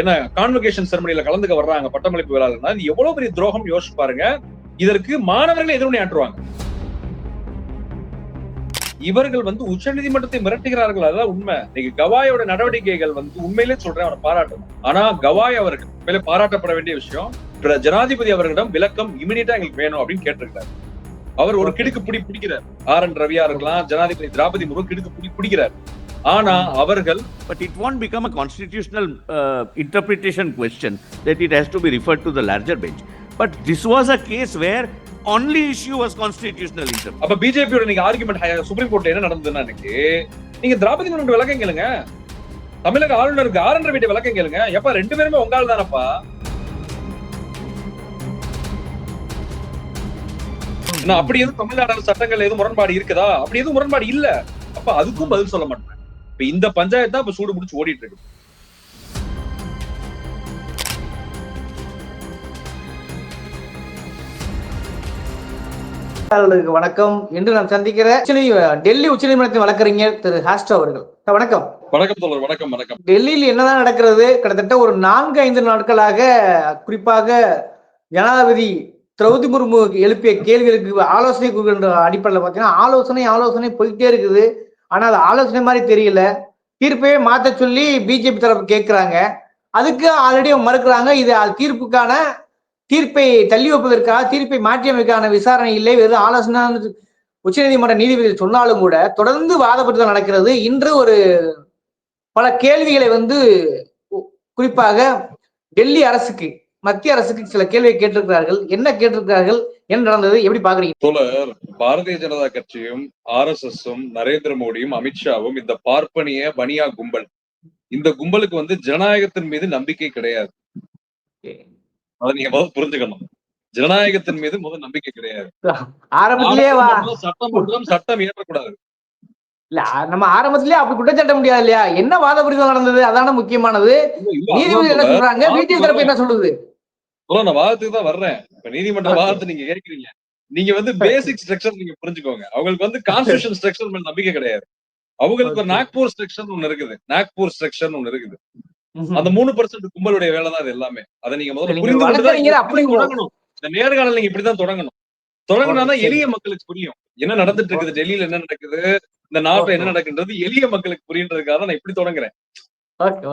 என்ன கான்வகேஷன் செரமனில கலந்துக்க வர்றாங்க பட்டமளிப்பு விழாலன்னா இது எவ்வளவு பெரிய துரோகம் யோசிச்சு பாருங்க. இதற்கு மாணவர்கள் எதிர்வினை ஆற்றுவாங்க. இவர்கள் வந்து உச்சநீதிமன்றத்தை மிரட்டுகிறார்கள்? அதான் உண்மை. இன்னைக்கு கவாயோட நடவடிக்கைகள் வந்து உண்மையிலே சொல்றேன் அவனை பாராட்டணும். ஆனா கவாய் அவர்கள் உண்மையிலே பாராட்டப்பட வேண்டிய விஷயம் ஜனாதிபதி அவர்களிடம் விளக்கம் இமிடியட்டா எங்களுக்கு வேணும் அப்படின்னு கேட்டிருக்காரு அவர் ஒரு கிடுக்கு பிடி பிடிக்கிறார். ஆர் என் ரவியா இருக்கலாம் ஜனாதிபதி திரௌபதி முர்மு கிடுக்கு பிடி பிடிக்கிறார். ஆனா அவர்கள் But it won't become a constitutional uh, interpretation question that it has to be referred to the larger bench. But this was a case where only issue was constitutional interpretation. அப்ப பிஜேபியோட நீங்க argument supreme கோர்ட்ல என்ன நடந்ததுன்னா இன்னைக்கு நீங்க திரௌபதி முர்மு விளக்கம் கேளுங்க. தமிழக ஆளுநருக்கு ஆர் என் ரவிட்ட விளக்கம் கேளுங்க. எப்ப ரெண்டு பேருமே உங்க ஆள் தானப்பா? அப்படி எதுவும் தமிழ்நாடு சட்டங்கள் எதுவும் முரண்பாடு இருக்குதா? அப்படி எதுவும் முரண்பாடு இல்ல. அப்ப அதுக்கும் பதில் சொல்ல மாட்டேன். இப்ப இந்த பஞ்சாயத்து தான் இப்ப சூடு பிடிச்சு ஓடிட்டு இருக்கு வணக்கம். இன்று நாம் சந்திக்கிற டெல்லி உச்சநீதிமன்றத்தின் வழக்கறிஞர் திரு ஹாஸ்டோ அவர்கள். வணக்கம். வணக்கம் தோழர் வணக்கம் வணக்கம். டெல்லியில் என்னதான் நடக்கிறது? கிட்டத்தட்ட ஒரு நான்கு ஐந்து நாட்களாக குறிப்பாக ஜனாதிபதி திரௌபதி முர்மு எழுப்பிய கேள்விகளுக்கு ஆலோசனை கொடுக்கின்ற அடிப்படையில் பார்த்தீங்கன்னா ஆலோசனை ஆலோசனை போயிட்டே இருக்குது. ஆனா அது ஆலோசனை மாதிரி தெரியல. தீர்ப்பையே மாத்த சொல்லி பிஜேபி தரப்பு கேட்கிறாங்க அதுக்கு ஆல்ரெடி மறுக்கிறாங்க. இது அது தீர்ப்புக்கான தீர்ப்பை தள்ளி வைப்பதற்காக தீர்ப்பை மாற்றியமைக்கான விசாரணை இல்லை. வெறும் ஆலோசனை உச்சநீதிமன்ற நீதிபதி சொன்னாலும் கூட தொடர்ந்து வாதப்பட்டு நடக்கிறது. இன்று ஒரு பல கேள்விகளை வந்து குறிப்பாக டெல்லி அரசுக்கு மத்திய அரசுக்கு சில கேள்வியை கேட்டிருக்கிறார்கள். என்ன கேட்டிருக்கிறார்கள்? என்ன நடந்தது? எப்படி பாக்குறீங்க? தோழர் பாரதிய ஜனதா கட்சியும் ஆர் எஸ் எஸும் நரேந்திர மோடியும் அமித்ஷாவும் இந்த பார்ப்பனிய பனியா கும்பல். இந்த கும்பலுக்கு வந்து ஜனநாயகத்தின் மீது நம்பிக்கை கிடையாது. அதை நீங்க முதல்ல புரிஞ்சுக்கணும். ஜனநாயகத்தின் மீது முதல் நம்பிக்கை கிடையாது. சட்டமன்றம் சட்டம் இயற்றக்கூடாது. இல்ல நம்ம ஆரம்பத்திலேயே அப்படி குற்றச்சாட்ட முடியாது இல்லையா என்ன வாதப்படிதம் நடந்தது? அதான முக்கியமானது. நீதிபதி என்ன சொல்றாங்க? பிஜேபி தரப்பு என்ன சொல்லுது? தோழர், நான் வாதத்துக்கு தான் வர்றேன். இப்ப நீதிமன்ற. வாதத்தை நீங்க கேட்கிறீங்க நீங்க வந்து பேசிக் ஸ்ட்ரக்சர் நீங்க புரிஞ்சுக்கோங்க. அவங்களுக்கு வந்து கான்ஸ்டியூஷன் ஸ்ட்ரக்சர் மேல நம்பிக்கை கிடையாது. அவங்களுக்கு ஒரு. நாக்பூர் ஸ்ட்ரக்சர் ஒண்ணு இருக்குது. நாக்பூர் ஸ்ட்ரக்சர் ஒண்ணு இருக்குது. அந்த மூணு பர்சன்ட் கும்பலுடைய வேலை தான் இது எல்லாமே. அதை நீங்க முதல்ல புரிந்து தொடங்கணும்? இந்த நேர்காணல் நீங்க இப்படிதான் தொடங்கணும். தொடங்கினா. எளிய மக்களுக்கு புரியும். என்ன நடந்துட்டு இருக்குது? டெல்லியில என்ன நடக்குது? இந்த நாட்டுல என்ன நடக்குன்றது எளிய மக்களுக்கு புரியுன்றதுக்காக நான் இப்படி தொடங்குறேன்.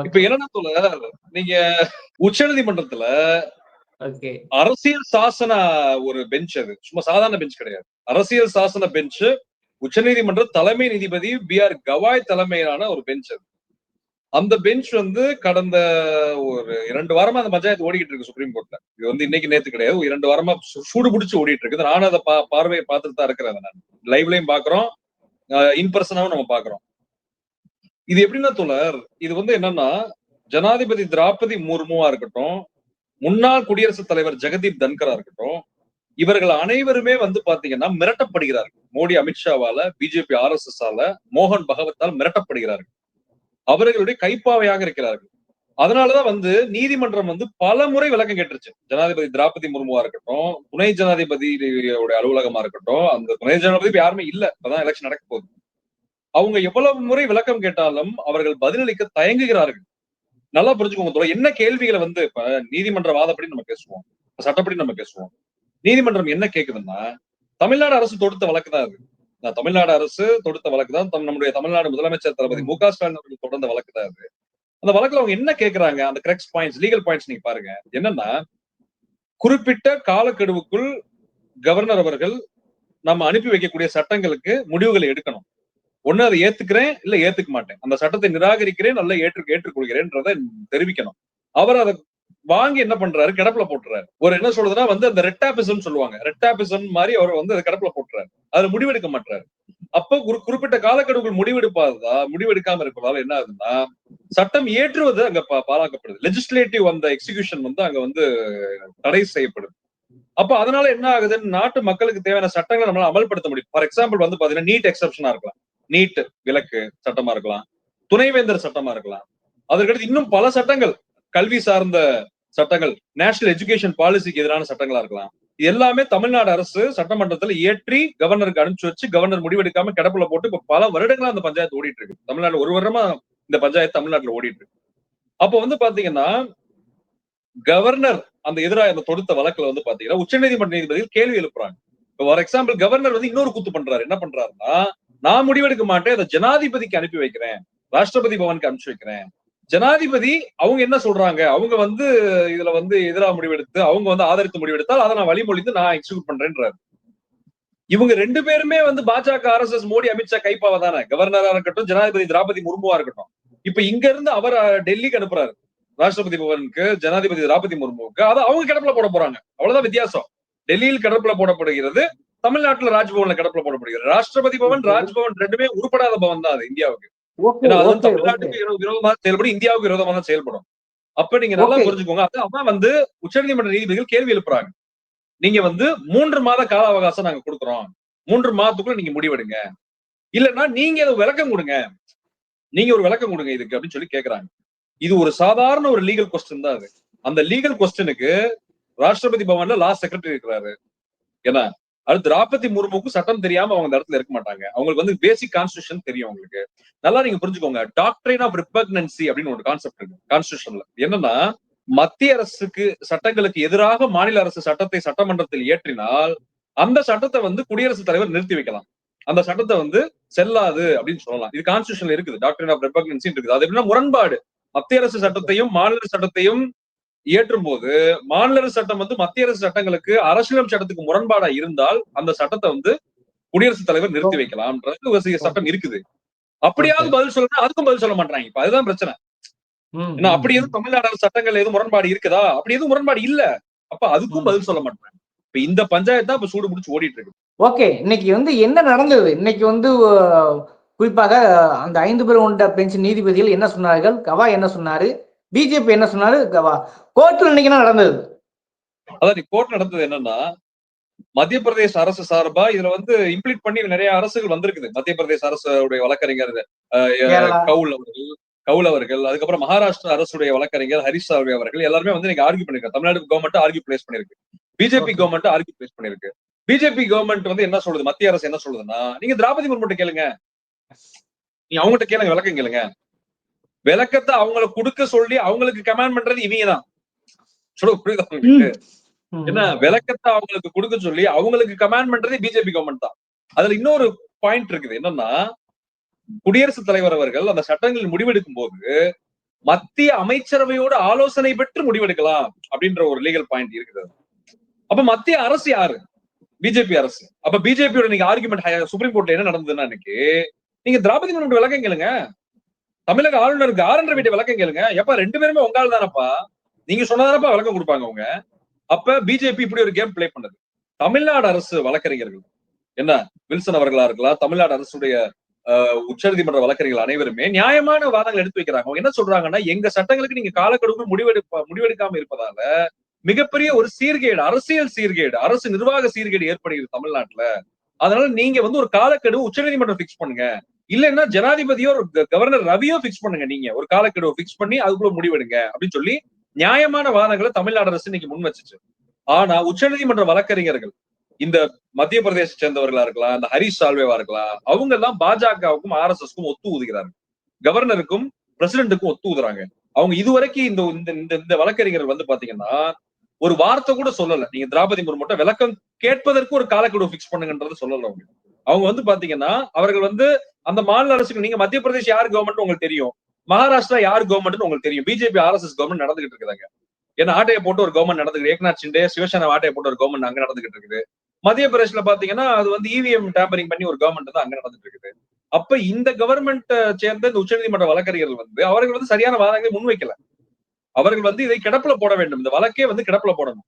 இப்ப என்னன்னா சொல்ல நீங்க உச்சநீதிமன்றத்துல okay. அரசியல் சாசன ஒரு பெஞ்ச் அது. சும்மா சாதாரண பெஞ்ச் கிடையாது. அரசியல் சாசன பெஞ்ச் உச்சநீதிமன்ற தலைமை நீதிபதி பி ஆர் கவாய் தலைமையிலான ஒரு பெஞ்ச் அது. அந்த பெஞ்ச் வந்து கடந்த ஒரு இரண்டு வாரமா அந்த பஞ்சாயத்து ஓடிக்கிட்டு இருக்கு சுப்ரீம் கோர்ட்ல இது வந்து இன்னைக்கு நேத்து கிடையாது. இரண்டு வாரமா சூடு பிடிச்சி ஓடிட்டு இருக்குது. நானும் அதை பா பார்வையை பார்த்துட்டு தான் இருக்கிறேன் நான். லைவ்லயும் பாக்குறோம் இன் பர்சனாவும் நம்ம பாக்குறோம் இது எப்படின்னா தோழர் இது வந்து என்னன்னா ஜனாதிபதி திராபதி முர்முவா இருக்கட்டும் முன்னாள் குடியரசுத் தலைவர் ஜெகதீப் தன்கரா இருக்கட்டும் இவர்கள் அனைவருமே வந்து பாத்தீங்கன்னா மிரட்டப்படுகிறார்கள். மோடி அமித்ஷாவால பிஜேபி ஆர் எஸ் எஸ் ஆல மோகன் பகவத்தால் மிரட்டப்படுகிறார்கள். அவர்களுடைய கைப்பாவையாக இருக்கிறார்கள். அதனாலதான் வந்து நீதிமன்றம் வந்து பல முறை விளக்கம் கேட்டுருச்சு. ஜனாதிபதி திரௌபதி முர்முவா இருக்கட்டும் துணை ஜனாதிபதியோட அலுவலகமா இருக்கட்டும் அந்த துணை ஜனாதிபதி இப்ப யாருமே இல்ல. இப்பதான் எலெக்ஷன் நடக்க போகுது. அவங்க எவ்வளவு முறை விளக்கம் கேட்டாலும் அவர்கள் பதிலளிக்க தயங்குகிறார்கள். நல்லா புரிஞ்சுக்கோங்க தோழர். என்ன கேள்விகளை வந்து இப்ப நீதிமன்ற வாதப்படி நம்ம பேசுவோம்? சட்டப்படி நம்ம பேசுவோம். நீதிமன்றம் என்ன கேக்குதுன்னா தமிழ்நாடு அரசு தொடுத்த வழக்கு தான் அது. தமிழ்நாடு அரசு தொடுத்த வழக்கு தான் தம் நம்முடைய தமிழ்நாடு முதலமைச்சர் தளபதி மு க ஸ்டாலின் அவர்கள் தொடர்ந்த வழக்கு தான் அது. அந்த வழக்குல அவங்க என்ன கேட்கறாங்க அந்த கரெக்ட் பாயிண்ட்ஸ் லீகல் பாயிண்ட்ஸ் நீங்க பாருங்க. என்னன்னா குறிப்பிட்ட காலக்கெடுவுக்குள் கவர்னர் அவர்கள் நம்ம அனுப்பி வைக்கக்கூடிய சட்டங்களுக்கு முடிவுகளை எடுக்கணும். ஒண்ணு அதை ஏத்துக்கிறேன் இல்ல ஏத்துக்க மாட்டேன். அந்த சட்டத்தை நிராகரிக்கிறேன் நல்லா ஏற்று ஏற்றுக்கொள்கிறேன்றதை தெரிவிக்கணும். அவர் அதை வாங்கி என்ன பண்றாரு? கிடப்புல போட்டுறாரு. ஒரு என்ன சொல்றதுன்னா வந்து அந்த ரெட்டாபிசம் சொல்லுவாங்க. ரெட்டாபிசம் மாதிரி அவர் வந்து அதை கிடப்புல போட்டுறாரு. அதுல முடிவெடுக்க மாட்டாரு அப்ப ஒரு குறிப்பிட்ட காலக்கெடுவுக்குள் முடிவெடுப்பாததா முடிவெடுக்காம இருப்பதால என்ன ஆகுதுன்னா சட்டம் ஏற்றுவது அங்க பா- பாராக்கப்படுது லெஜிஸ்லேட்டிவ் அந்த எக்ஸிகியூஷன் வந்து அங்க வந்து தடை செய்யப்படுது. அப்ப அதனால என்ன ஆகுதுன்னு நாட்டு மக்களுக்கு தேவையான சட்டங்களை நம்மளால அமல்படுத்த முடியும். ஃபார் எக்ஸாம்பிள் வந்து பாத்தீங்கன்னா நீட் எக்ஸப்ஷனா இருக்கலாம். நீட் விலக்கு சட்டமா இருக்கலாம் துணைவேந்தர் சட்டமா இருக்கலாம். அதற்கடுத்து இன்னும் பல சட்டங்கள் கல்வி சார்ந்த சட்டங்கள் நேஷனல் எஜுகேஷன் பாலிசிக்கு எதிரான சட்டங்களா இருக்கலாம். எல்லாமே தமிழ்நாடு அரசு சட்டமன்றத்துல இயற்றி கவர்னருக்கு அனுப்பிச்சு வச்சு கவர்னர் முடிவெடுக்காம கிடப்புல போட்டு இப்ப பல வருடங்களா அந்த பஞ்சாயத்து ஓடிட்டு இருக்கு தமிழ்நாடு ஒரு வருடமா இந்த பஞ்சாயத்து தமிழ்நாட்டுல ஓடிட்டு இருக்கு அப்போ வந்து பாத்தீங்கன்னா கவர்னர் அந்த எதிராக அந்த தொடுத்த வழக்குல வந்து பாத்தீங்கன்னா உச்சநீதிமன்ற நீதிபதிகள் கேள்வி எழுப்புறாங்க. இப்போ ஃபார் எக்ஸாம்பிள் கவர்னர் வந்து இன்னொரு கூத்து பண்றாரு. என்ன பண்றாருன்னா நான் முடிவெடுக்க மாட்டேன் அதை ஜனாதிபதிக்கு அனுப்பி வைக்கிறேன். ராஷ்டிரபதி பவனுக்கு அனுப்பிச்சு வைக்கிறேன். ஜனாதிபதி அவங்க என்ன சொல்றாங்க? அவங்க வந்து இதுல வந்து எதிராக முடிவெடுத்து அவங்க வந்து ஆதரித்து முடிவெடுத்தால் அதை நான் வழிமொழிந்து நான் எக்ஸிக்யூட் பண்றேன்றாரு. இவங்க ரெண்டு பேருமே வந்து பாஜக ஆர்எஸ்எஸ் மோடி அமித்ஷா கைப்பாவ தானே? கவர்னரா இருக்கட்டும் ஜனாதிபதி திராபதி முர்முவா இருக்கட்டும். இப்ப இங்க இருந்து அவர் டெல்லிக்கு அனுப்புறாரு. ராஷ்டிரபதி பவனுக்கு ஜனாதிபதி திராபதி முர்முவுக்கு. அதை அவங்க கிடப்புல போட போறாங்க. அவ்வளவுதான் வித்தியாசம். டெல்லியில் கிடப்புல போடப்படுகிறது. தமிழ்நாட்டுல ராஜ்பவன்ல கிடப்புல போடப்படுகிறது ராஷ்டிரபதி பவன் ராஜ்பவன் ரெண்டுமே உருப்படாத பவன் தான் அது இந்தியாவுக்கு. ஏன்னா அது வந்து தமிழ்நாட்டுக்கு விரோ- விரோதமா செயல்படும் இந்தியாவுக்கு விரோதமா தான் செயல்படும். அப்ப நீங்க நல்லா. புரிஞ்சுக்கோங்க. அது அதான் வந்து உச்சநீதிமன்ற நீதிபதிகள் கேள்வி எழுப்புறாங்க. நீங்க வந்து மூன்று மாத கால அவகாசம் நாங்க கொடுக்குறோம். மூன்று மாதத்துக்குள்ள நீங்க முடிவெடுங்க. இல்லைன்னா நீங்க அதை விளக்கம் கொடுங்க. நீங்க ஒரு விளக்கம் கொடுங்க இதுக்கு அப்படின்னு சொல்லி கேக்குறாங்க. இது ஒரு சாதாரண ஒரு லீகல் கொஸ்டின் தான் அது. அந்த லீகல் கொஸ்டினுக்கு ராஷ்டிரபதி பவன்ல லா செக்ரட்டரி இருக்கிறாரு. ஏன்னா அது திராபதி முர்முக்கும் சட்டம் தெரியாம அவங்க அந்த இடத்துல இருக்க மாட்டாங்க. அவங்களுக்கு வந்து பேசிக் கான்ஸ்டியூஷன் தெரியும் அவங்களுக்கு. நல்லா நீங்க புரிஞ்சுக்கோங்க. டாக்டரின் ஆஃப் ரிப்பக்னன்சி அப்படின்னு ஒரு கான்செப்ட் இருக்கு கான்ஸ்டியூஷன்ல என்னன்னா மத்திய அரசுக்கு சட்டங்களுக்கு எதிராக மாநில அரசு சட்டத்தை சட்டமன்றத்தில் இயற்றினால் அந்த சட்டத்தை வந்து குடியரசுத் தலைவர் நிறுத்தி வைக்கலாம். அந்த சட்டத்தை வந்து செல்லாது அப்படின்னு சொல்லலாம். இது கான்ஸ்டியூஷன்ல இருக்குது. டாக்டர் ஆஃப் ரிப்பக்னன்சி இருக்குது. அது எப்படின்னா முரண்பாடு. மத்திய அரசு சட்டத்தையும் மாநில சட்டத்தையும் இயற்றும் போது மாநில அரசு சட்டம் வந்து மத்திய அரசு சட்டங்களுக்கு அரசியலமைப்பு சட்டத்துக்கு முரண்பாடா இருந்தால் அந்த சட்டத்தை வந்து குடியரசுத் தலைவர் நிறுத்தி வைக்கலாம்ன்றது ஒரு சட்டம் இருக்குது. அப்படியாவது பதில் சொல்லணும் அதுக்கும் பதில் சொல்ல மாட்டாங்க இப்ப. அதுதான் பிரச்சனை. ஏன்னா அப்படி எதுவும் தமிழ்நாடு அரசு சட்டங்கள் எதுவும் முரண்பாடு இருக்குதா? அப்படி எதுவும் முரண்பாடு இல்ல. அப்ப அதுக்கும். பதில் சொல்ல மாட்டாங்க இப்ப இந்த பஞ்சாயத்து தான் இப்ப சூடு பிடிச்சு ஓடிட்டு இருக்கு. ஓகே. இன்னைக்கு வந்து என்ன நடந்தது? இன்னைக்கு வந்து குறிப்பாக அந்த ஐந்து பேர் கொண்ட பெஞ்ச் நீதிபதிகள் என்ன சொன்னார்கள்? கவா என்ன சொன்னாரு? பிஜேபி என்ன சொன்னாரு? கவா. கோர்ட்டில் இன்னைக்கு என்ன நடந்தது? அதான் கோர்ட் நடந்தது என்னன்னா மத்திய பிரதேச அரசு சார்பா இதுல வந்து இம்ப்ளீட் பண்ணி நிறைய அரசுகள் வந்திருக்குது. மத்திய பிரதேச அரசுடைய வழக்கறிஞர். கவுல் அவர்கள் கவுல் அவர்கள் அதுக்கப்புறம் மகாராஷ்டிரா அரசுடைய வழக்கறிஞர் ஹரிஷ் சால்வே அவர்கள் எல்லாருமே வந்து நீங்க ஆர்கியூ பண்ணிருக்காங்க. தமிழ்நாடு கவர்மெண்ட் ஆர்கியூ பிளேஸ் பண்ணிருக்கு. பிஜேபி. கவர்மெண்ட் ஆர்கியூ பிளேஸ் பண்ணிருக்கு. பிஜேபி கவர்மெண்ட் வந்து என்ன சொல்லுது? மத்திய அரசு என்ன சொல்லுதுன்னா நீங்க திரௌபதி முர்முட்ட கேளுங்க. நீங்க அவங்ககிட்ட கேளுங்க விளக்கம் கேளுங்க. விளக்கத்தை அவங்கள கொடுக்க சொல்லி அவங்களுக்கு கமாண்ட் பண்றது இவங்க தான் சொல்ல புரியுதா என்ன விளக்கத்தை அவங்களுக்கு கொடுக்க சொல்லி அவங்களுக்கு கமாண்ட் பண்றதே பிஜேபி கவர்மெண்ட் தான். அதுல இன்னொரு பாயிண்ட் இருக்குது. என்னன்னா குடியரசுத் தலைவர் அவர்கள் அந்த சட்டங்களில் முடிவெடுக்கும் போது மத்திய அமைச்சரவையோட ஆலோசனை பெற்று முடிவெடுக்கலாம் அப்படின்ற ஒரு லீகல் பாயிண்ட் இருக்குது. அப்ப மத்திய அரசு யாரு? பிஜேபி அரசு. அப்ப பிஜேபியோட நீங்க ஆர்குமெண்ட் சுப்ரீம் கோர்ட்ல என்ன நடந்ததுன்னா இன்னைக்கு நீங்க திரௌபதி முர்மு விளக்கம் கேளுங்க. தமிழக ஆளுநருக்கு ஆர் என்ற விளக்கம் கேளுங்க. எப்ப ரெண்டு பேருமே உங்கால் தானப்பா? நீங்க சொன்னதானப்பா விளக்கம் கொடுப்பாங்க அவங்க. அப்ப பிஜேபி இப்படி ஒரு கேம் பிளே பண்ணுது. தமிழ்நாடு அரசு வழக்கறிஞர்கள். என்ன? வில்சன் அவர்களா இருக்கலாம் தமிழ்நாடு அரசுடைய அஹ், உச்சநீதிமன்ற வழக்கறிஞர்கள் அனைவருமே நியாயமான வாதங்கள் எடுத்து வைக்கிறாங்க. அவங்க என்ன சொல்றாங்கன்னா எங்க சட்டங்களுக்கு நீங்க காலக்கெடுவுக்கு முடிவெடுப்ப முடிவெடுக்காம இருப்பதால மிகப்பெரிய ஒரு சீர்கேடு அரசியல் சீர்கேடு அரசு நிர்வாக சீர்கேடு ஏற்படுகிறது தமிழ்நாட்டுல. அதனால நீங்க வந்து ஒரு காலக்கெடு உச்சநீதிமன்றம் பிக்ஸ் பண்ணுங்க. இல்லைன்னா ஜனாதிபதியோ ஒரு கவர்னர் ரவியோ பிக்ஸ் பண்ணுங்க நீங்க. ஒரு காலக்கெடுவை பிக்ஸ் பண்ணி அதுக்குள்ள முடிவெடுங்க அப்படின்னு சொல்லி நியாயமான வாதங்களை தமிழ்நாடு அரசு இன்னைக்கு முன் வச்சுச்சு. ஆனா உச்சநீதிமன்ற வழக்கறிஞர்கள் இந்த மத்திய பிரதேச சேர்ந்தவர்களா இருக்கலாம் இந்த ஹரிஷ் சால்வேவா இருக்கலாம் அவங்க எல்லாம் பாஜகவுக்கும் ஆர் எஸ் எஸ்க்கும் ஒத்து ஊதுகிறாங்க. கவர்னருக்கும் பிரசிடென்ட்டுக்கும் ஒத்து ஊதுறாங்க. அவங்க இதுவரைக்கும் இந்த இந்த- இந்த இந்த வழக்கறிஞர்கள் வந்து பாத்தீங்கன்னா ஒரு வார்த்தை கூட சொல்லல. நீங்க திரௌபதி முர்முட்ட விளக்கம் கேட்பதற்கு ஒரு காலக்கெடு பிக்ஸ் பண்ணுங்கன்றது சொல்லல அவங்க. அவங்க வந்து பாத்தீங்கன்னா அவர்கள் வந்து அந்த மாநில அரசுக்கு நீங்க மத்திய பிரதேஷ் யார் கவர்மெண்ட் உங்களுக்கு தெரியும். மகாராஷ்டிரா யார் கவர்மெண்ட்னு உங்களுக்கு தெரியும். பிஜேபி ஆர்எஸ்எஸ் கவர்மெண்ட் நடந்துகிட்டு இருக்குதாங்க ஏன்னா ஆட்டையை போட்டு ஒரு கவர்மெண்ட் நடந்துக்கு ஏக்நாத் சிண்டே சிவசேனா ஆட்டையை போட்டு ஒரு கவர்மெண்ட் அங்க நடந்துகிட்டு இருக்குது. மத்திய பிரதேஷ்ல பாத்தீங்கன்னா அது வந்து இவிஎம் டேம்பரிங் பண்ணி ஒரு கவர்மெண்ட் தான் அங்க நடந்துட்டு இருக்குது. அப்ப இந்த கவர்மெண்ட் சேர்ந்த இந்த உச்சநீதிமன்ற வழக்கறிஞர்கள் வந்து அவர்கள் வந்து சரியான வாதங்களை முன்வைக்கல. அவர்கள் வந்து இதை கிடப்புல போட வேண்டும். இந்த வழக்கே வந்து கிடப்புல போடணும்.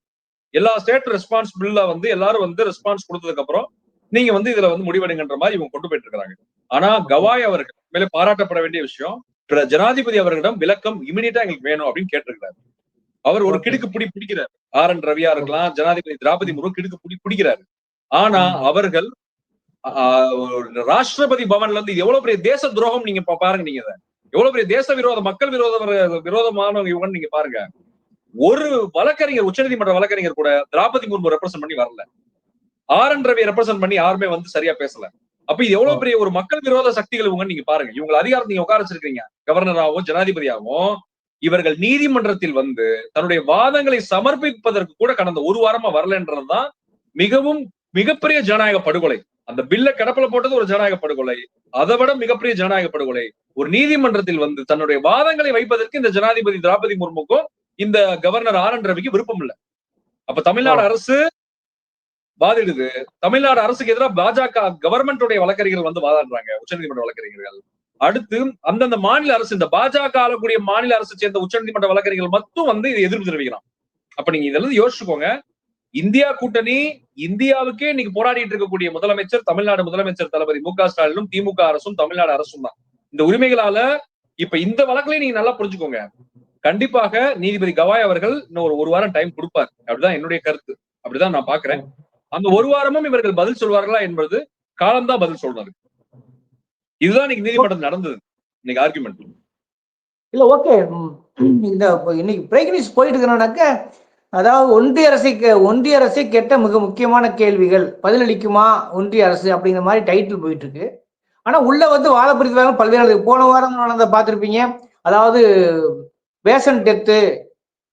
எல்லா ஸ்டேட் ரெஸ்பான்சிபிளா வந்து எல்லாரும் வந்து ரெஸ்பான்ஸ் கொடுத்ததுக்கு அப்புறம் நீங்க வந்து இதுல வந்து முடிவெடுங்கன்ற மாதிரி இவங்க கொண்டு போயிட்டு இருக்காங்க ஆனா கவாய் அவர்கள் மேலே பாராட்டப்பட வேண்டிய விஷயம் ஜனாதிபதி அவர்களிடம் விளக்கம் இமிடியட்டா எங்களுக்கு வேணும் அப்படின்னு கேட்டிருக்கிறார். அவர் ஒரு. கிடுக்கு பிடி பிடிக்கிறார். ஆர் என் ரவியா இருக்கலாம் ஜனாதிபதி திரௌபதி முர்மு கிடுக்கு பிடி பிடிக்கிறாரு. ஆனா. அவர்கள் ராஷ்டிரபதி பவன்ல இருந்து எவ்வளவு பெரிய தேச துரோகம் நீங்க பாருங்க நீங்க. எவ்வளவு பெரிய தேச விரோத மக்கள் விரோத விரோதமானவங்க இவங்கன்னு நீங்க பாருங்க. ஒரு வழக்கறிஞர் உச்சநீதிமன்ற வழக்கறிஞர் கூட திரௌபதி முர்மு ரெப்ரசென்ட் பண்ணி வரல. ஆர் என் ரவி ரெப்ரசென்ட் பண்ணி யாருமே வந்து சரியா பேசல. அப்ப இது எவ்வளவு பெரிய ஒரு மக்கள் விரோத சக்திகள் இவங்க நீங்க பாருங்க. இவங்க அதிகாரத்தை நீங்க உட்கார வச்சிருக்கீங்க கவர்னராகவும் ஜனாதிபதியாகவும் இவர்கள் நீதிமன்றத்தில் வந்து தன்னுடைய வாதங்களை சமர்ப்பிப்பதற்கு கூட கடந்த ஒரு வாரமா வரலன்றதுதான் மிகவும் மிகப்பெரிய ஜனநாயக படுகொலை. அந்த பில்ல கடப்பல போட்டது ஒரு ஜனநாயக படுகொலை. அதை விட மிகப்பெரிய ஜனநாயக படுகொலை. ஒரு நீதிமன்றத்தில் வந்து தன்னுடைய வாதங்களை வைப்பதற்கு இந்த ஜனாதிபதி திரௌபதி முர்முக்கும் இந்த கவர்னர் ஆர் என் ரவிக்கு விருப்பம் இல்ல. அப்ப தமிழ்நாடு அரசு வாதிடுது தமிழ்நாடு அரசுக்கு எதிராக பாஜக கவர்மெண்டோடைய வழக்கறிஞர்கள் வந்து வாதாடுறாங்க. உச்சநீதிமன்ற வழக்கறிஞர்கள். அடுத்து அந்தந்த மாநில அரசு இந்த பாஜக ஆளக்கூடிய மாநில அரசு சேர்ந்த உச்சநீதிமன்ற வழக்கறிஞர்கள் மட்டும் வந்து இதை எதிர்ப்பு தெரிவிக்கலாம். அப்ப நீங்க இதெல்லாம் யோசிச்சுக்கோங்க. இந்தியா கூட்டணி இந்தியாவுக்கே இன்னைக்கு போராடிட்டு இருக்கக்கூடிய முதலமைச்சர் தமிழ்நாடு முதலமைச்சர் தளபதி மு க ஸ்டாலினும் திமுக அரசும் தமிழ்நாடு அரசும் தான். இந்த உரிமைகளால இப்ப இந்த வழக்குலயும் நீங்க நல்லா புரிஞ்சுக்கோங்க. கண்டிப்பாக நீதிபதி கவாய் அவர்கள் இன்னும் ஒரு ஒரு வாரம் டைம் கொடுப்பார். அப்படிதான் என்னுடைய கருத்து. அப்படிதான் நான் பாக்குறேன். அந்த ஒரு வாரமும் இவர்கள் பதில் சொல்வார்களா என்பது காலம்தான் பதில் சொல்றாரு இதுதான் இன்னைக்கு நீதிமன்றம் நடந்தது. இன்னைக்கு ஆர்குமெண்ட் இல்ல ஓகே இந்த இன்னைக்கு பிரேக் நியூஸ் போயிட்டு இருக்கிறோம்னாக்க அதாவது ஒன்றிய அரசை கே- ஒன்றிய அரசை கேட்ட மிக முக்கியமான கேள்விகள் பதிலளிக்குமா ஒன்றிய அரசு அப்படிங்கிற மாதிரி டைட்டில் போயிட்டு இருக்கு. ஆனா உள்ள வந்து வாழப்பிரித்து பிரதிவாதம் பல்வேறு போன வாரம் நடந்த பார்த்துருப்பீங்க. அதாவது patient death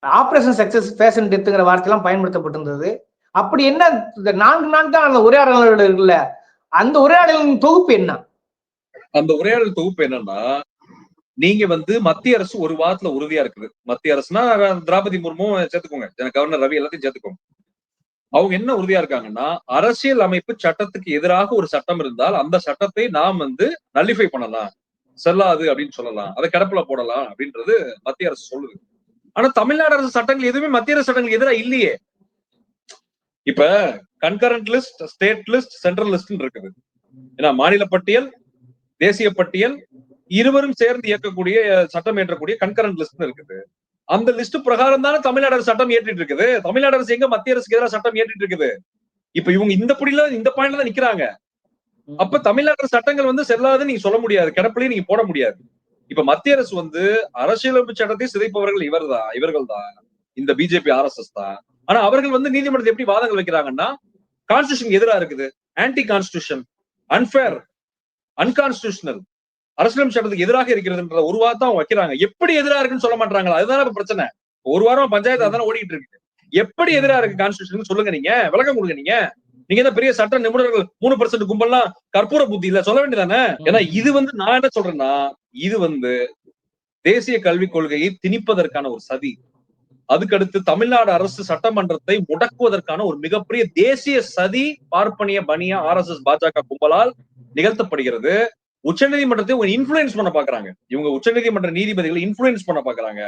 operation success patient டெத்துங்கிற வார்த்தையெல்லாம் பயன்படுத்தப்பட்டிருந்தது. அப்படி என்ன இந்த நான்கு தான் அந்த உரையாடல்கள் இருக்குல்ல? அந்த உரையாடலின் தொகுப்பு என்ன? அந்த உரையாடல் தொகுப்பு என்னன்னா நீங்க வந்து மத்திய அரசு ஒரு வாரத்துல உறுதியா இருக்குது. மத்திய அரசுனா திரௌபதி முர்மும் சேர்த்துக்கோங்க. கவர்னர் ரவி எல்லாத்தையும் சேர்த்துக்கோங்க. அவங்க என்ன உறுதியா இருக்காங்கன்னா அரசியல் அமைப்பு சட்டத்துக்கு எதிராக ஒரு சட்டம் இருந்தால் அந்த சட்டத்தை நாம் வந்து நல்லிஃபை பண்ணலாம். செல்லாது அப்படின்னு சொல்லலாம். அதை கிடப்புல போடலாம் அப்படின்றது மத்திய அரசு சொல்லுது. ஆனா தமிழ்நாடு அரசு சட்டங்கள் எதுவுமே மத்திய அரசு சட்டங்கள் எதிராக இல்லையே. இப்ப concurrent list state list central list இருக்குது. ஏன்னா மாநில பட்டியல் தேசிய பட்டியல் இருவரும் சேர்ந்து இயக்கக்கூடிய சட்டம் இயற்றக்கூடிய கன்கரண்ட் லிஸ்ட் இருக்குது. அந்த லிஸ்ட் பிரகாரம் தானே தமிழ்நாடு அரசு சட்டம் ஏற்றிட்டு இருக்குது. தமிழ்நாடு அரசு எங்க மத்திய அரசுக்கு எதிராக சட்டம் ஏற்றிட்டு இருக்குது? இப்ப இவங்க இந்த புடியில இந்த பாயிண்ட்ல தான் நிக்கிறாங்க. அப்ப தமிழ்நாடு அரசு சட்டங்கள் வந்து செல்லாதுன்னு நீங்க சொல்ல முடியாது. கிடப்பிலையும் நீங்க போட முடியாது. இப்ப மத்திய அரசு வந்து அரசியலமைப்பு சட்டத்தை சிதைப்பவர்கள் இவர்தான் இவர்கள் தான் இந்த பிஜேபி ஆர்எஸ்எஸ் தான். ஆனா அவர்கள் வந்து நீதிமன்றத்தை எப்படி வாதங்கள் வைக்கிறாங்கன்னா கான்ஸ்டியூஷன் எதிரா இருக்குது. ஆன்டி கான்ஸ்டியூஷன் அன்பேர் அன்கான்ஸ்டியூஷனல் அரசியலமைப்பு சட்டத்துக்கு எதிராக இருக்கிறதுன்ற ஒரு வார்த்தை வைக்கிறாங்க. எப்படி எதிரா இருக்குன்னு சொல்ல மாட்டாங்களா அதுதான் இப்ப பிரச்சனை. ஒரு வாரம் பஞ்சாயத்து அதானே ஓடிட்டு இருக்கு. எப்படி எதிரா இருக்கு கான்ஸ்டியூஷன் சொல்லுங்க நீங்க. விளக்கம் கொடுங்க நீங்க. நீங்க தான் பெரிய சட்ட நிபுணர்கள் மூணு பர்சன்ட் கும்பல்லாம் கற்பூர புத்தி இல்ல? சொல்ல வேண்டியதானே ஏன்னா இது வந்து நான் என்ன சொல்றேன்னா இது வந்து தேசிய கல்விக் கொள்கையை திணிப்பதற்கான ஒரு சதி. அதுக்கடுத்து தமிழ்நாடு அரசு சட்டமன்றத்தை முடக்குவதற்கான ஒரு மிகப்பெரிய தேசிய சதி பார்ப்பனிய பனியா ஆர் எஸ் எஸ் பாஜக கும்பலால் நிகழ்த்தப்படுகிறது. உச்சநீதிமன்றத்தை இவங்க இன்ஃபுளுன்ஸ் பண்ண பாக்குறாங்க. இவங்க உச்சநீதிமன்ற நீதிபதிகளை இன்ஃபுளுன்ஸ் பண்ண பாக்குறாங்க.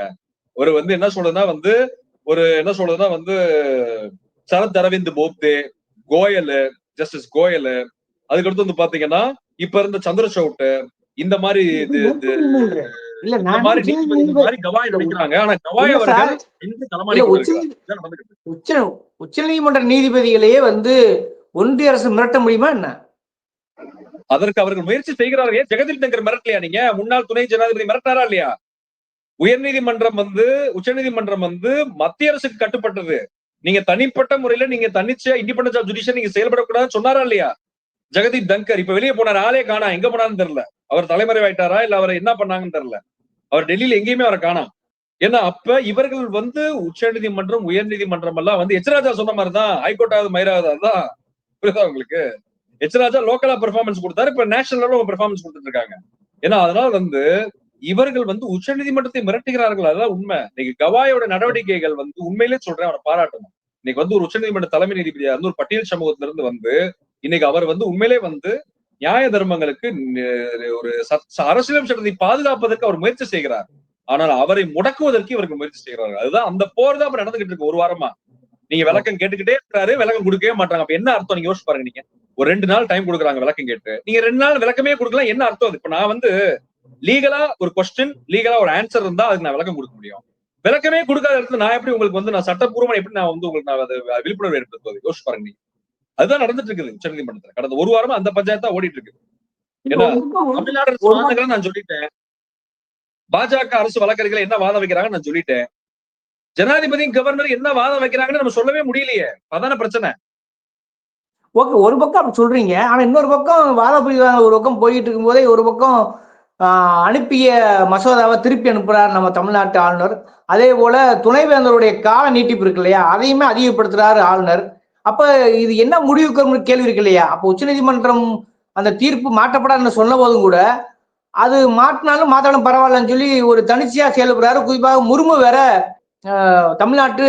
ஒரு வந்து என்ன சொல்றதுன்னா வந்து ஒரு என்ன சொல்றதுன்னா வந்து சரத் அரவிந்த் போப்தே கோயல் ஜஸ்டிஸ் கோயல் அதுக்கடுத்து வந்து பாத்தீங்கன்னா இப்ப இருந்த சந்திரசௌட் இந்த மாதிரி இது இல்ல நான் உச்ச உச்ச. உச்ச உச்சநீதிமன்ற நீதிபதிகளையே வந்து ஒன்றிய அரசு மிரட்ட முடியுமா என்ன? அதற்கு அவர்கள் முயற்சி செய்கிறார்கள். ஜெகதீப் தங்கர் மிரட்டலையா நீங்க? முன்னாள் துணை ஜனாதிபதி மிரட்டாரா இல்லையா? உயர்நீதிமன்றம் வந்து உச்சநீதிமன்றம் வந்து மத்திய அரசுக்கு கட்டுப்பட்டது. நீங்க தனிப்பட்ட முறையில நீங்க தன்னிச்சையா இண்டிபெண்டன்ஸ் ஆஃப் ஜுடிஷியல் நீங்க செயல்படக்கூடாதுன்னு சொன்னாரா இல்லையா? ஜெகதீப் தங்கர் இப்ப வெளியே போனார் ஆளே காணா. எங்க போனான்னு தெரியல. அவர் தலைமறைவாயிட்டாரா? இல்ல அவர் என்ன பண்ணாங்கன்னு தெரியல. அவர் டெல்லியில எங்கேயுமே அவரை காணாம். ஏன்னா அப்ப இவர்கள் வந்து உச்சநீதிமன்றம் உயர்நீதிமன்றம் எல்லாம் வந்து எச்ராஜா சொன்ன மாதிரிதான். ஹைகோர்ட் ஆகுது மயிராகுது புரியுதா உங்களுக்கு? எச்ராஜா லோக்கலா பெர்ஃபார்மன்ஸ் கொடுத்தாரு இப்ப நேஷனல் லெவலில் பெர்ஃபார்மன்ஸ் கொடுத்துட்டு இருக்காங்க. ஏன்னா அதனால வந்து இவர்கள் வந்து உச்சநீதிமன்றத்தை மிரட்டுகிறார்கள். அதான் உண்மை. இன்னைக்கு கவாயோட நடவடிக்கைகள் வந்து உண்மையிலே சொல்றேன் அவரை பாராட்டணும். இன்னைக்கு வந்து ஒரு உச்சநீதிமன்ற தலைமை நீதிபதியா இருந்து ஒரு பட்டியல் சமூகத்திலிருந்து வந்து இன்னைக்கு அவர் வந்து உண்மையிலே வந்து நியாய தர்மங்களுக்கு ஒரு சத்- அரசியலமைப்பு சட்டத்தை பாதுகாப்பதற்கு அவர் முயற்சி செய்கிறார். ஆனால் அவரை முடக்குவதற்கு இவருக்கு முயற்சி செய்கிறார்கள். அதுதான் அந்த போர் தான் இப்ப நடந்துகிட்டு இருக்கு ஒரு வாரமா. நீங்க விளக்கம் கேட்டுக்கிட்டே இருக்கிறாரு விளக்கம் கொடுக்கவே மாட்டாங்க. அப்ப என்ன அர்த்தம்? நீங்க யோசிச்சு பாருங்க நீங்க. ஒரு ரெண்டு நாள் டைம் கொடுக்குறாங்க விளக்கம் கேட்டு. நீங்க ரெண்டு நாள் விளக்கமே கொடுக்கலாம் என்ன அர்த்தம் அது? இப்ப நான் வந்து லீகலா ஒரு கொஸ்டின் லீகலா ஒரு ஆன்சர் இருந்தா அதுக்கு நான் விளக்கம் கொடுக்க முடியும். விளக்கமே கொடுக்காத இடத்துல நான் எப்படி உங்களுக்கு வந்து நான் சட்டப்பூர்வமா எப்படி நான் வந்து உங்களுக்கு நான் அதை விழிப்புணர்வு ஏற்படுத்துவது? யோசிச்சு பாருங்க நீங்க. அதுதான் நடந்துட்டு இருக்குது உச்சநீதிமன்றத்துல கடந்த ஒரு வாரமா அந்த பஞ்சாயத்து தான் ஓடிட்டு இருக்கு ஏன்னா தமிழ்நாடு நான் சொல்லிட்டேன். பாஜக அரசு வழக்கறிஞர்கள் என்ன வாதம் வைக்கிறாங்கன்னு நான் சொல்லிட்டேன். ஜனாதிபதியும் கவர்னர் என்ன வாதம் வைக்கிறாங்கன்னு நம்ம சொல்லவே முடியலையே. அதான பிரச்சனை. ஓகே ஒரு பக்கம் அப்படி சொல்றீங்க. ஆனா இன்னொரு பக்கம் வாத பிரிவாக ஒரு பக்கம் போயிட்டு இருக்கும்போதே ஒரு பக்கம் அனுப்பிய மசோதாவை திருப்பி அனுப்புறார் நம்ம தமிழ்நாட்டு ஆளுநர். அதே போல துணைவேந்தருடைய கால நீட்டிப்பு இருக்கு இல்லையா? அதையுமே அதிகப்படுத்துறாரு ஆளுநர். அப்ப இது என்ன முடிவுக்கு கேள்வி இருக்கு இல்லையா? அப்ப உச்சநீதிமன்றம் அந்த தீர்ப்பு மாற்றப்படாதுன்னு சொன்ன போதும் கூட அது மாற்றினாலும் மாத்தாலும் பரவாயில்லன்னு சொல்லி ஒரு தனிச்சையா செயல்படுறாரு. குறிப்பாக முருமை வேற ஆஹ், தமிழ்நாட்டு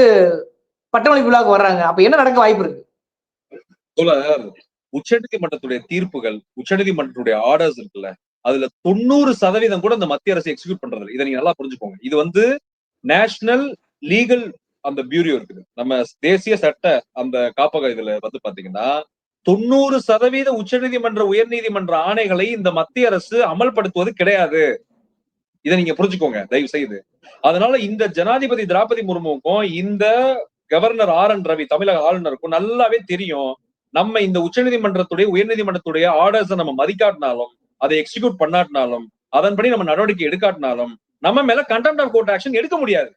பட்டமளிப்பு விழாவுக்கு வர்றாங்க. அப்ப என்ன நடக்க வாய்ப்பு இருக்கு? உச்சநீதிமன்றத்துடைய தீர்ப்புகள் உச்சநீதிமன்றத்துடைய ஆர்டர்ஸ் இருக்குல்ல அதுல தொண்ணூறு சதவீதம் கூட இந்த மத்திய அரசு எக்ஸிக்யூட் பண்றது இதை நீங்க நல்லா புரிஞ்சுக்கோங்க. இது வந்து நேஷனல் லீகல் அந்த பியூரோ இருக்குது. நம்ம தேசிய சட்ட அந்த காப்பக இதுல வந்து பாத்தீங்கன்னா தொண்ணூறு சதவீத உச்சநீதிமன்ற உயர்நீதிமன்ற ஆணைகளை இந்த மத்திய அரசு அமல்படுத்துவது கிடையாது. இதை நீங்க புரிஞ்சுக்கோங்க தயவு செய்து அதனால இந்த ஜனாதிபதி திரௌபதி முர்முவுக்கும் இந்த கவர்னர் ஆர் என் ரவி தமிழக ஆளுநருக்கும் நல்லாவே தெரியும். நம்ம இந்த உச்சநீதிமன்றத்துடைய உயர்நீதிமன்றத்துடைய ஆர்டர்ஸ் நம்ம மதிக்காட்டினாலும் அதை எக்ஸிக்யூட் பண்ணாட்டினாலும் அதன்படி நம்ம நடவடிக்கை எடுக்காட்டினாலும் நம்ம மேல கண்டெம்ட் ஆஃப் கோர்ட் ஆக்ஷன் எடுக்க முடியாது.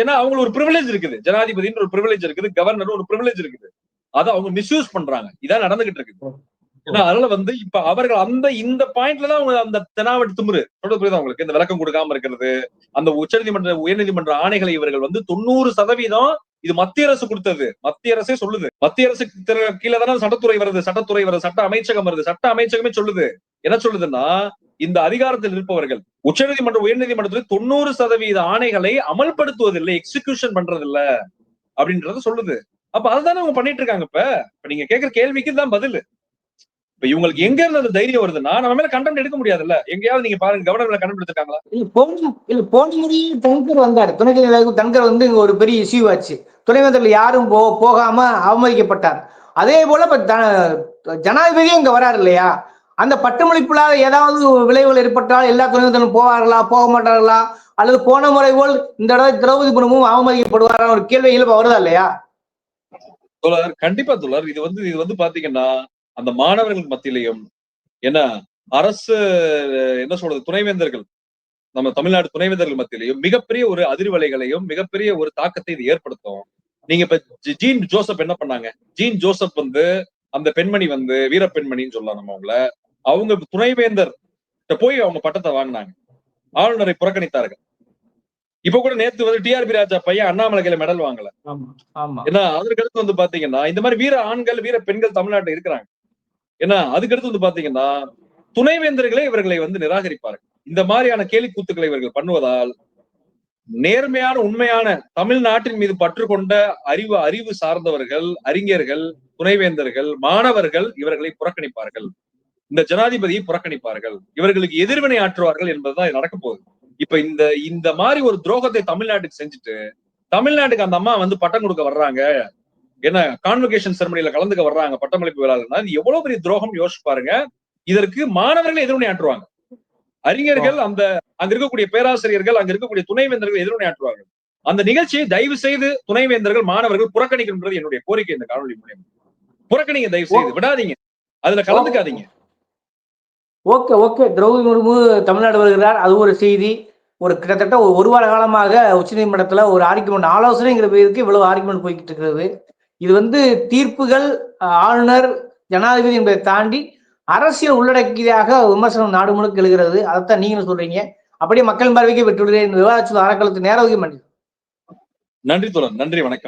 ஏன்னா அவங்களுக்கு ஒரு ப்ரிவிலேஜ் இருக்குது. ஜனாதிபதின்ற ஒரு ப்ரிவிலேஜ் இருக்குது. கவர்னர் ஒரு ப்ரிவிலேஜ் இருக்குது. அதை அவங்க மிஸ்யூஸ் பண்றாங்க. இதான் நடந்துகிட்டு இருக்கு. ஏன்னா அதனால வந்து இப்ப அவர்கள் அந்த இந்த பாயிண்ட்ல தான் அவங்க அந்த தெனாவட்டு திமுரு. புரியுது அவங்களுக்கு இந்த விளக்கம் கொடுக்காம இருக்கிறது அந்த உச்சநீதிமன்ற உயர்நீதிமன்ற ஆணைகளை இவர்கள் வந்து தொண்ணூறு சதவீதம் இது மத்திய அரசு கொடுத்தது. மத்திய அரசே சொல்லுது. மத்திய அரசு கீழே தானே சட்டத்துறை வருது. சட்டத்துறை வருது. சட்ட அமைச்சகம் வருது. சட்ட அமைச்சகமே சொல்லுது. என்ன சொல்லுதுன்னா இந்த அதிகாரத்தில் இருப்பவர்கள் உச்சநீதிமன்ற உயர்நீதிமன்றத்தில் தொண்ணூறு சதவீத ஆணைகளை அமல்படுத்துவதில்லை எக்ஸிகியூஷன் பண்றதில்ல அப்படின்றத சொல்லுது. அப்ப அதுதானே அவங்க பண்ணிட்டு இருக்காங்க இப்ப? இப்ப நீங்க கேட்கிற கேள்விக்கு தான் பதில். இப்ப இவங்களுக்கு எங்க இருந்து அந்த தைரியம் வருதுன்னா நம்ம மேல கண்டென்ட் எடுக்க முடியாதுல்ல? எங்கேயாவது நீங்க பாருங்க கவர்னர் மேல கண்டெம்ட் எடுத்திருக்காங்களா? இல்ல போன இல்ல போன முறையும் தங்கர் வந்தாரு. துணைவேந்தர் தங்கர் வந்து இங்க ஒரு பெரிய இஷ்யூ ஆச்சு. துணைவேந்தர்ல யாரும் போ போகாம அவமதிக்கப்பட்டார். அதே போல இப்ப த- ஜனாதிபதியும் இங்க வராரு இல்லையா? அந்த பட்டமளிப்புல ஏதாவது விளைவுகள் ஏற்பட்டால் எல்லா துணைவேந்தரும் போவார்களா போக மாட்டார்களா? அல்லது போன முறை போல் இந்த தடவை திரௌபதி முர்முவும் அவமதிக்கப்படுவாரா ஒரு கேள்வி எழுப்ப வருதா இல்லையா? தோழர் கண்டிப்பா தோழர். இது வந்து இது வந்து பாத்தீங்கன்னா அந்த மாணவர்கள் மத்தியிலையும் என்ன அரசு என்ன சொல்றது துணைவேந்தர்கள் நம்ம தமிழ்நாடு துணைவேந்தர்கள் மத்தியிலையும் மிகப்பெரிய ஒரு அதிர்வலைகளையும் மிகப்பெரிய ஒரு தாக்கத்தை இது ஏற்படுத்தும். நீங்க இப்ப ஜீன் ஜோசப் என்ன பண்ணாங்க? ஜீன் ஜோசப் வந்து அந்த பெண்மணி வந்து வீர பெண்மணின்னு சொல்லலாம் நம்ம அவங்கள. அவங்க துணைவேந்தர் போய் அவங்க பட்டத்தை வாங்கினாங்க. ஆளுநரை புறக்கணித்தார்கள். இப்ப கூட நேத்து வந்து டிஆர்பி ராஜா பையன் அண்ணாமலை கையில மெடல் வாங்கல. ஏன்னா அதற்கு அடுத்து வந்து பாத்தீங்கன்னா இந்த மாதிரி வீர ஆண்கள் வீர பெண்கள் தமிழ்நாட்டுல இருக்கிறாங்க. ஏன்னா அதுக்கு அடுத்து வந்து பாத்தீங்கன்னா துணைவேந்தர்களே இவர்களை வந்து நிராகரிப்பார்கள். இந்த மாதிரியான கேலி கூத்துக்களை இவர்கள் பண்ணுவதால் நேர்மையான உண்மையான தமிழ்நாட்டின் மீது பற்று கொண்ட அறிவு அறிவு சார்ந்தவர்கள் அறிஞர்கள் துணைவேந்தர்கள் மாணவர்கள் இவர்களை புறக்கணிப்பார்கள். இந்த ஜனாதிபதியை புறக்கணிப்பார்கள். இவர்களுக்கு எதிர்வினை ஆற்றுவார்கள் என்பதுதான் நடக்க போகுது. இப்ப இந்த இந்த மாதிரி ஒரு துரோகத்தை தமிழ்நாட்டுக்கு செஞ்சுட்டு தமிழ்நாட்டுக்கு அந்த அம்மா வந்து பட்டம் கொடுக்க வர்றாங்க. என்ன கான்வகேஷன் செரமனியில கலந்துக்க வர்றாங்க பட்டமளிப்பு விழாலன்னா எவ்வளவு பெரிய துரோகம் யோசிச்சு பாருங்க. இதற்கு மாணவர்கள் எதிர்வினை ஆற்றுவாங்க. அறிஞர்கள் அந்த அங்க இருக்கக்கூடிய பேராசிரியர்கள் அங்க இருக்கக்கூடிய துணைவேந்தர்கள் எதிர்வினை ஆற்றுவார்கள். அந்த நிகழ்ச்சியை தயவு செய்து துணைவேந்தர்கள் மாணவர்கள் புறக்கணிக்கணும்ன்றது என்னுடைய கோரிக்கை இந்த காணொலி மூலியம். புறக்கணிங்க தயவு செய்து. விடாதீங்க. அதுல கலந்துக்காதீங்க. Okay okay. திரௌபதி முர்மு தமிழ்நாடு வருகிறார். அது ஒரு செய்தி. ஒரு கிட்டத்தட்ட ஒரு வார காலமாக உச்சநீதிமன்றத்தில் ஒரு ஆர்குமெண்ட் ஆலோசனைங்கிற பேருக்கு இவ்வளவு ஆர்குமெண்ட் போய்கிட்டு இருக்கிறது. இது வந்து தீர்ப்புகள் ஆளுநர் ஜனாதிபதி என்பதை தாண்டி அரசியல் உள்ளடக்கியதாக விமர்சனம் நாடு முழுக்க எழுகிறது. அதைத்தான் நீங்களும் சொல்றீங்க. அப்படியே மக்கள் பார்வைக்கு பெற்றுள்ளேன். விவாதிச்சு அறக்கலத்து நேரம் ஒதுக்க நன்றி தோழன் நன்றி. வணக்கம்.